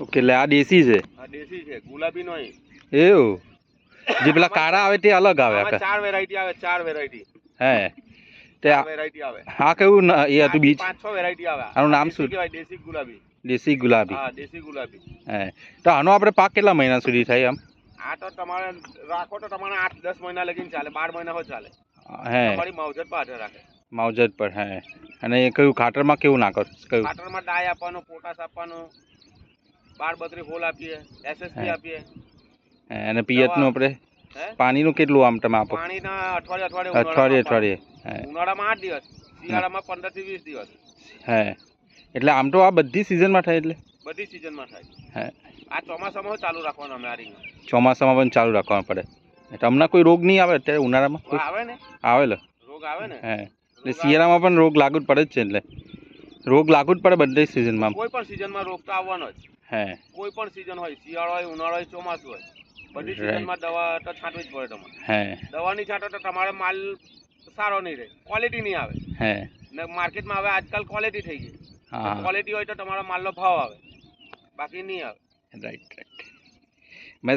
Okay એટલે આ દેશી છે. આ દેશી છે ગુલાબી નો એવું? જે પેલા કાળા આવે તે અલગ આવે ચાર વેરાયટી આવે ચાર વેરાયટી હે. તે વેરાયટી આવે. હા કેવું ન- એ હતું બીજ? પાંચ છ વેરાયટી આવે. આનું નામ શું? કહેવાય દેશી ગુલાબી. દેશી ગુલાબી. હા દેશી ગુલાબી. હે. તો આનો આપણે પાક કેટલા મહિના સુધી થાય આમ? આ તો તમારે રાખો તો તમારે આઠ દસ મહિના લગીને ચાલે બાર મહિના હોય ચાલે. હે. તમારી માવજત પાછળ રાખે. માવજત પર હે. અને એ કયું ખાટરમાં કેવું નાખો? કયું? ખાટરમાં ડાય આપવાનું પોટાશ આપવાનું. બાર બત્રી હોલ આપીએ એસએસપી આપીએ. અને પિયતનું આપણે પાણીનું કેટલું આમ તમે આપો? પાણીના અઠવાડિયે અઠવાડિયે અઠવાડિયે ઉનાળામાં આઠ દિવસ શિયાળામાં પંદરથી વીસ દિવસ. હે. એટલે આમ તો આ બધી સિઝનમાં થાય એટલે? બધી સિઝનમાં થાય. હે. આ ચોમાસામાં ચાલુ રાખવાનું અમે આ રીંગ ચોમાસામાં પણ ચાલુ રાખવા પડે. એટલે હમણાં કોઈ રોગ નહીં આવે અત્યારે ઉનાળામાં? આવે ને? આવેલો? રોગ આવે ને? હે. એટલે શિયાળામાં પણ રોગ લાગુ જ પડે જ છે એટલે. રોગ લાગુ જ પડે બધી સિઝનમાં કોઈ પણ સિઝનમાં રોગ તો આવવાનો જ. હે. કોઈ પણ સિઝન હોય શિયાળો હોય ઉનાળો હોય ચોમાસું હોય. બધી. સિઝનમાં દવા તો છાંટવી જ પડે તમારે હે. દવા નહીં છાંટો તો તમારે માલ સારો નહીં રહે. ક્વોલિટી નહીં આવે. હે. ને માર્કેટમાં હવે આજકાલ ક્વોલિટી થઈ ગઈ. હા. ક્વોલિટી હોય તો તમારો માલનો ભાવ આવે. બાકી નહીં આવે. Right right